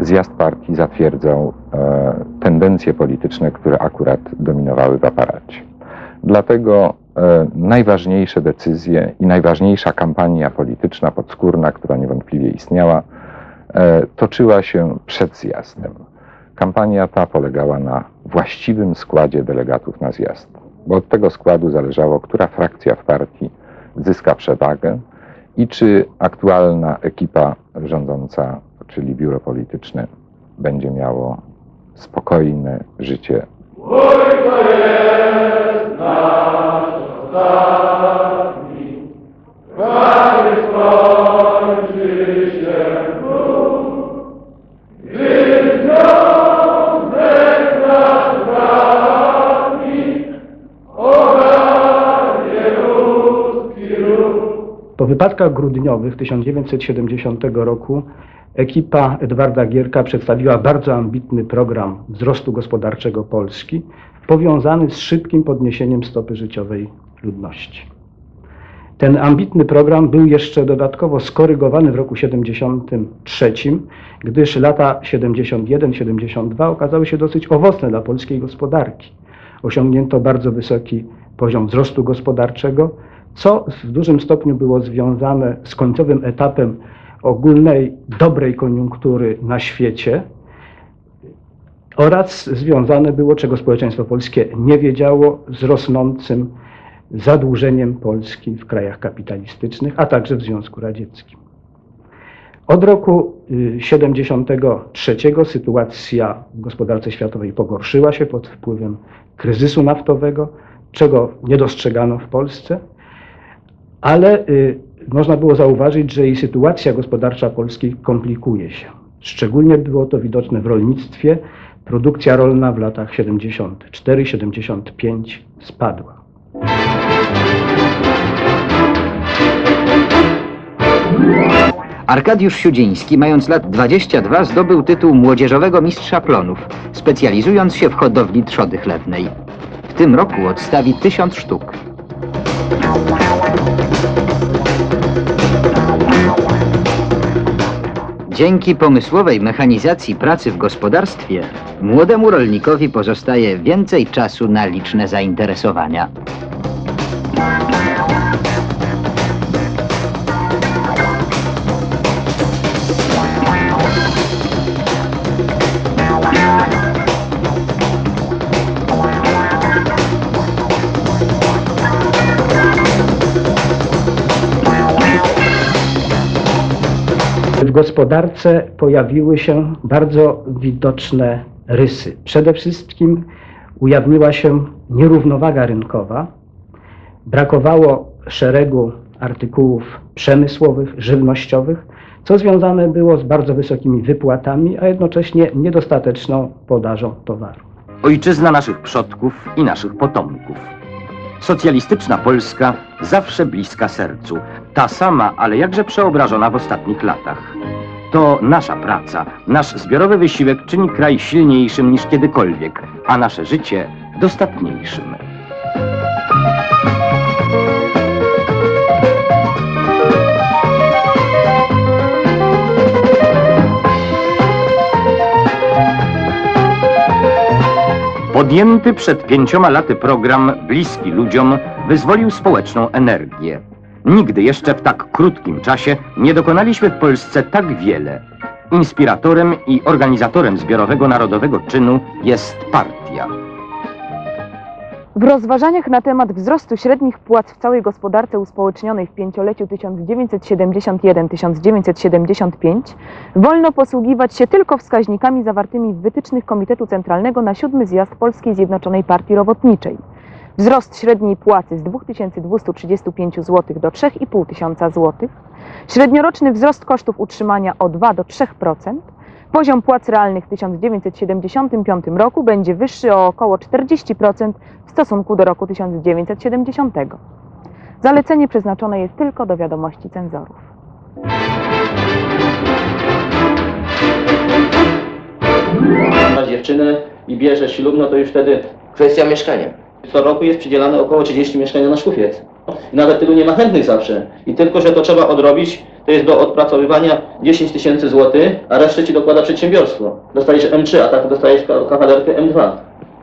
zjazd partii zatwierdzał e, tendencje polityczne, które akurat dominowały w aparacie. Dlatego e, najważniejsze decyzje i najważniejsza kampania polityczna podskórna, która niewątpliwie istniała, e, toczyła się przed zjazdem. Kampania ta polegała na właściwym składzie delegatów na zjazd, bo od tego składu zależało, która frakcja w partii zyska przewagę i czy aktualna ekipa rządząca, czyli biuro polityczne, będzie miało spokojne życie. Po wypadkach grudniowych 1970 roku ekipa Edwarda Gierka przedstawiła bardzo ambitny program wzrostu gospodarczego Polski, powiązany z szybkim podniesieniem stopy życiowej ludności. Ten ambitny program był jeszcze dodatkowo skorygowany w roku 73, gdyż lata 71-72 okazały się dosyć owocne dla polskiej gospodarki. Osiągnięto bardzo wysoki poziom wzrostu gospodarczego, co w dużym stopniu było związane z końcowym etapem ogólnej dobrej koniunktury na świecie oraz związane było, czego społeczeństwo polskie nie wiedziało, z rosnącym zadłużeniem Polski w krajach kapitalistycznych, a także w Związku Radzieckim. Od roku 1973 sytuacja w gospodarce światowej pogorszyła się pod wpływem kryzysu naftowego, czego nie dostrzegano w Polsce, ale y, można było zauważyć, że i sytuacja gospodarcza Polski komplikuje się. Szczególnie było to widoczne w rolnictwie. Produkcja rolna w latach 74-75 spadła. Arkadiusz Siudziński, mając lat 22, zdobył tytuł młodzieżowego mistrza plonów, specjalizując się w hodowli trzody chlewnej. W tym roku odstawi tysiąc sztuk. Dzięki pomysłowej mechanizacji pracy w gospodarstwie, młodemu rolnikowi pozostaje więcej czasu na liczne zainteresowania. Gospodarce pojawiły się bardzo widoczne rysy. Przede wszystkim ujawniła się nierównowaga rynkowa. Brakowało szeregu artykułów przemysłowych, żywnościowych, co związane było z bardzo wysokimi wypłatami, a jednocześnie niedostateczną podażą towaru. Ojczyzna naszych przodków i naszych potomków. Socjalistyczna Polska zawsze bliska sercu. Ta sama, ale jakże przeobrażona w ostatnich latach. To nasza praca, nasz zbiorowy wysiłek czyni kraj silniejszym niż kiedykolwiek, a nasze życie dostatniejszym. Podjęty przed pięcioma laty program Bliski ludziom wyzwolił społeczną energię. Nigdy jeszcze w tak krótkim czasie nie dokonaliśmy w Polsce tak wiele. Inspiratorem i organizatorem zbiorowego narodowego czynu jest partia. W rozważaniach na temat wzrostu średnich płac w całej gospodarce uspołecznionej w pięcioleciu 1971-1975 wolno posługiwać się tylko wskaźnikami zawartymi w wytycznych Komitetu Centralnego na siódmy zjazd Polskiej Zjednoczonej Partii Robotniczej. Wzrost średniej płacy z 2235 zł do 3500 zł, średnioroczny wzrost kosztów utrzymania o 2 do 3%, Poziom płac realnych w 1975 roku będzie wyższy o około 40% w stosunku do roku 1970. Zalecenie przeznaczone jest tylko do wiadomości cenzorów. ma dziewczynę i bierze ślub, no to już wtedy Kwestia mieszkania. co roku jest przydzielane około 30 mieszkań na szkufiec. Nawet tylu nie ma chętnych zawsze. I tylko, że to trzeba odrobić, to jest do odpracowywania 10 tysięcy złotych, a resztę ci dokłada przedsiębiorstwo. Dostajesz M3, a tak dostajesz ka- kawalerkę M2.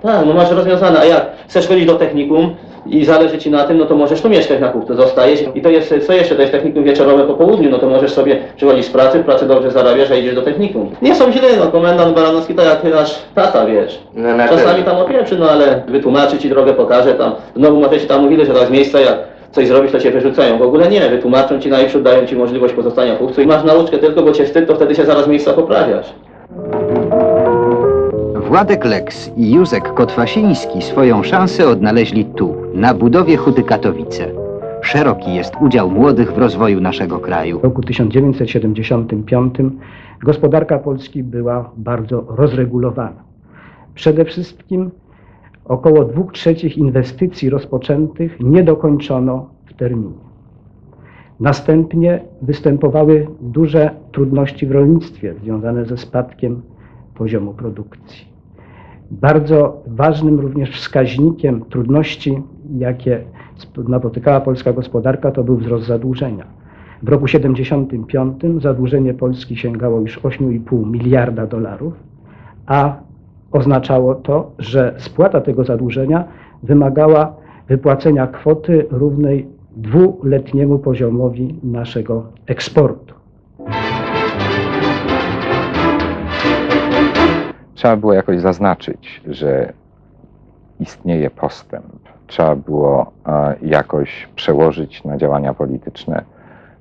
Tak, no masz rozwiązane, a jak chcesz chodzić do technikum i zależy ci na tym, no to możesz tu mieszkać na kupce, zostajesz i to jest, co jeszcze, to jest technikum wieczorowe po południu, no to możesz sobie przychodzić z pracy, w pracy dobrze zarabiasz, a idziesz do technikum. Nie są źle, no komendant Baranowski to jak nasz tata, wiesz. No, Czasami tam opieprzy, no ale wytłumaczy ci drogę, pokaże tam. Znowu może się tam mówili, że tak z miejsca jak coś zrobisz, to cię wyrzucają. W ogóle nie, wytłumaczą ci najprzód, dają ci możliwość pozostania w i masz nauczkę tylko, bo cię wstyd, to wtedy się zaraz miejsca poprawiasz. Władek Lex i Józek Kotwasiński swoją szansę odnaleźli tu, na budowie Huty Katowice. Szeroki jest udział młodych w rozwoju naszego kraju. W roku 1975 gospodarka Polski była bardzo rozregulowana. Przede wszystkim około 2 trzecich inwestycji rozpoczętych nie dokończono w terminie. Następnie występowały duże trudności w rolnictwie związane ze spadkiem poziomu produkcji. Bardzo ważnym również wskaźnikiem trudności, jakie napotykała polska gospodarka, to był wzrost zadłużenia. W roku 75 zadłużenie Polski sięgało już 8,5 miliarda dolarów, a oznaczało to, że spłata tego zadłużenia wymagała wypłacenia kwoty równej dwuletniemu poziomowi naszego eksportu. Trzeba było jakoś zaznaczyć, że istnieje postęp. Trzeba było jakoś przełożyć na działania polityczne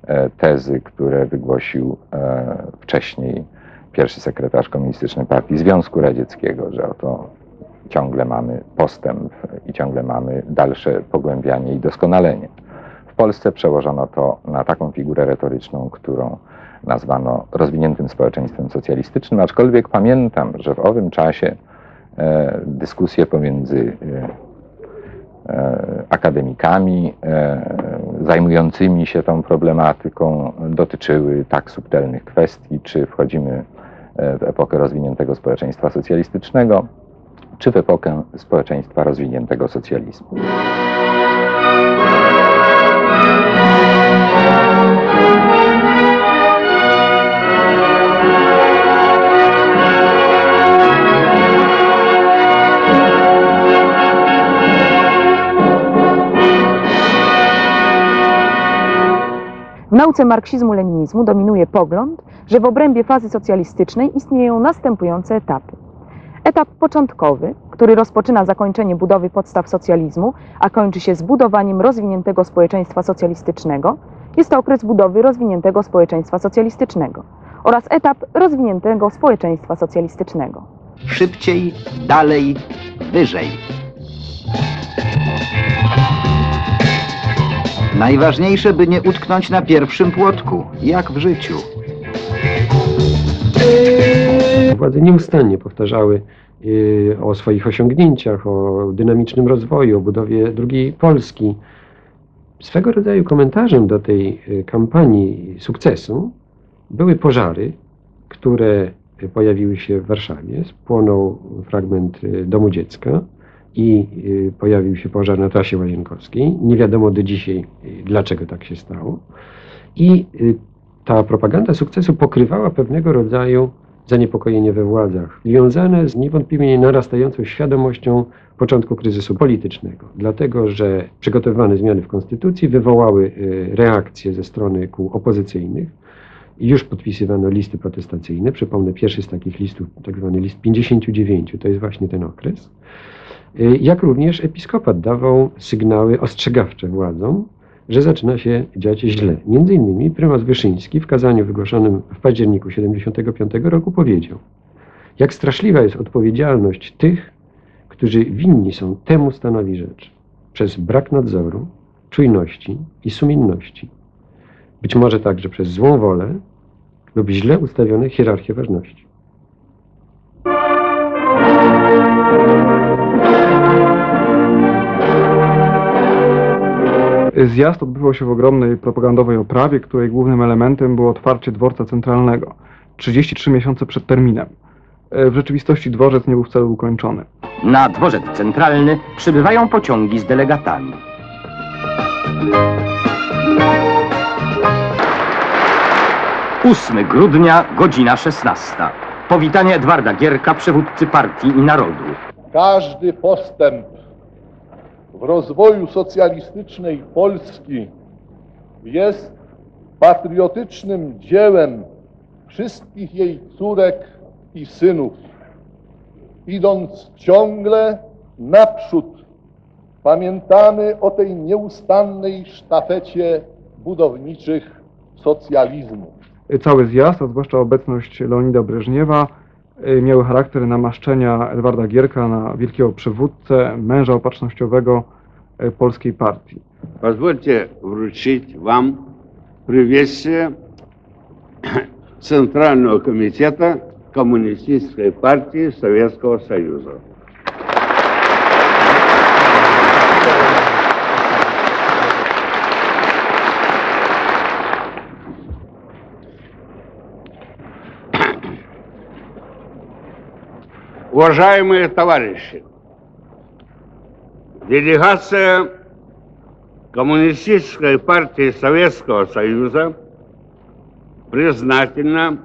e, tezy, które wygłosił e, wcześniej pierwszy sekretarz Komunistycznej Partii Związku Radzieckiego, że oto ciągle mamy postęp i ciągle mamy dalsze pogłębianie i doskonalenie. W Polsce przełożono to na taką figurę retoryczną, którą nazwano rozwiniętym społeczeństwem socjalistycznym, aczkolwiek pamiętam, że w owym czasie e, dyskusje pomiędzy e, e, akademikami e, zajmującymi się tą problematyką dotyczyły tak subtelnych kwestii, czy wchodzimy w epokę rozwiniętego społeczeństwa socjalistycznego, czy w epokę społeczeństwa rozwiniętego socjalizmu. W nauce marksizmu-leninizmu dominuje pogląd, że w obrębie fazy socjalistycznej istnieją następujące etapy. Etap początkowy, który rozpoczyna zakończenie budowy podstaw socjalizmu, a kończy się zbudowaniem rozwiniętego społeczeństwa socjalistycznego, jest to okres budowy rozwiniętego społeczeństwa socjalistycznego oraz etap rozwiniętego społeczeństwa socjalistycznego. Szybciej, dalej, wyżej. Najważniejsze, by nie utknąć na pierwszym płotku, jak w życiu. Władze nieustannie powtarzały y, o swoich osiągnięciach, o dynamicznym rozwoju, o budowie drugiej Polski. Swego rodzaju komentarzem do tej y, kampanii sukcesu były pożary, które pojawiły się w Warszawie. Spłonął fragment y, domu dziecka i pojawił się pożar na trasie łazienkowskiej. Nie wiadomo do dzisiaj, dlaczego tak się stało. I ta propaganda sukcesu pokrywała pewnego rodzaju zaniepokojenie we władzach, związane z niewątpliwie narastającą świadomością początku kryzysu politycznego, dlatego że przygotowywane zmiany w konstytucji wywołały y, reakcje ze strony kół opozycyjnych. Już podpisywano listy protestacyjne. Przypomnę, pierwszy z takich listów, tak zwany list 59, to jest właśnie ten okres. Y, Jak również episkopat dawał sygnały ostrzegawcze władzom, że zaczyna się dziać źle. Między innymi prymas Wyszyński w kazaniu wygłoszonym w październiku 75 roku powiedział, jak straszliwa jest odpowiedzialność tych, którzy winni są temu stanowi rzecz przez brak nadzoru, czujności i sumienności. Być może także przez złą wolę lub źle ustawione hierarchie ważności. Zjazd odbywał się w ogromnej propagandowej oprawie, której głównym elementem było otwarcie dworca centralnego 33 miesiące przed terminem. E, W rzeczywistości dworzec nie był wcale ukończony. Na dworzec centralny przybywają pociągi z delegatami. 8 grudnia, godzina 16. Powitanie Edwarda Gierka, przywódcy partii i narodu. Każdy postęp rozwoju socjalistycznej Polski jest patriotycznym dziełem wszystkich jej córek i synów. Idąc ciągle naprzód, pamiętamy o tej nieustannej sztafecie budowniczych socjalizmu. Cały zjazd, a zwłaszcza obecność Leonida Breżniewa, Y, miały charakter namaszczenia Edwarda Gierka na wielkiego przywódcę, męża opatrznościowego y, polskiej partii. Pozwólcie wrócić Wam przywieszcze Centralnego Komitetu Komunistycznej Partii Sowieckiego Sojuszu. Уважаемые товарищи, делегация Коммунистической партии Советского Союза признательна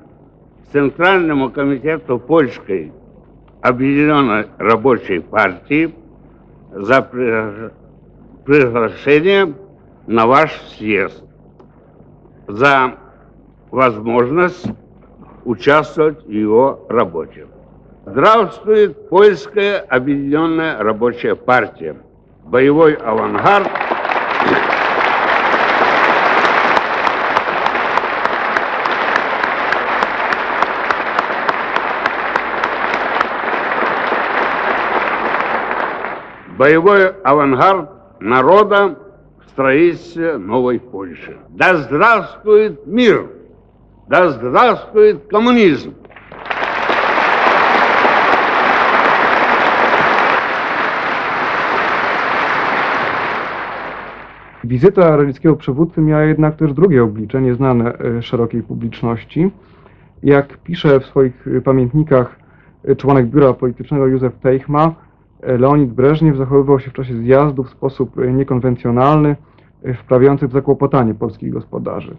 Центральному комитету Польской Объединенной Рабочей партии за при- приглашение на ваш съезд, за возможность участвовать в его работе. Здравствует Польская Объединенная Рабочая партия, боевой авангард боевой авангард народа в строительстве новой Польши. Да здравствует мир! Да здравствует коммунизм! Wizyta radzieckiego przywódcy miała jednak też drugie oblicze, nieznane e, szerokiej publiczności. Jak pisze w swoich pamiętnikach e, członek biura politycznego Józef Teichma, e, Leonid Breżniew zachowywał się w czasie zjazdu w sposób niekonwencjonalny, wprawiający w zakłopotanie polskich gospodarzy.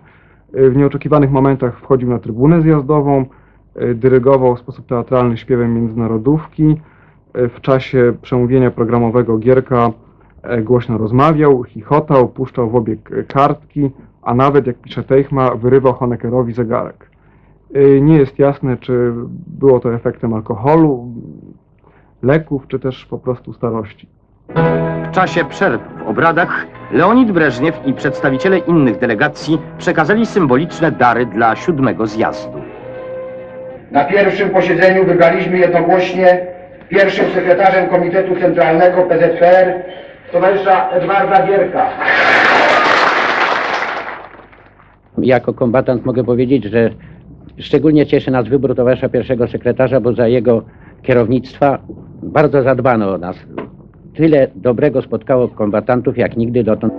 W nieoczekiwanych momentach wchodził na trybunę zjazdową, dyrygował w sposób teatralny śpiewem międzynarodówki. W czasie przemówienia programowego Gierka głośno rozmawiał, chichotał, puszczał w obieg e, kartki, a nawet, jak pisze Teichma, wyrywał Honeckerowi zegarek. E, Nie jest jasne, czy było to efektem alkoholu, leków, czy też po prostu starości. W czasie przerw w obradach Leonid Breżniew i przedstawiciele innych delegacji przekazali symboliczne dary dla siódmego zjazdu. Na pierwszym posiedzeniu wybraliśmy jednogłośnie pierwszym sekretarzem Komitetu Centralnego PZPR towarzysza Edwarda Gierka. Jako kombatant mogę powiedzieć, że szczególnie cieszy nas wybór towarzysza pierwszego sekretarza, bo za jego kierownictwa bardzo zadbano o nas. Tyle dobrego spotkało kombatantów jak nigdy dotąd.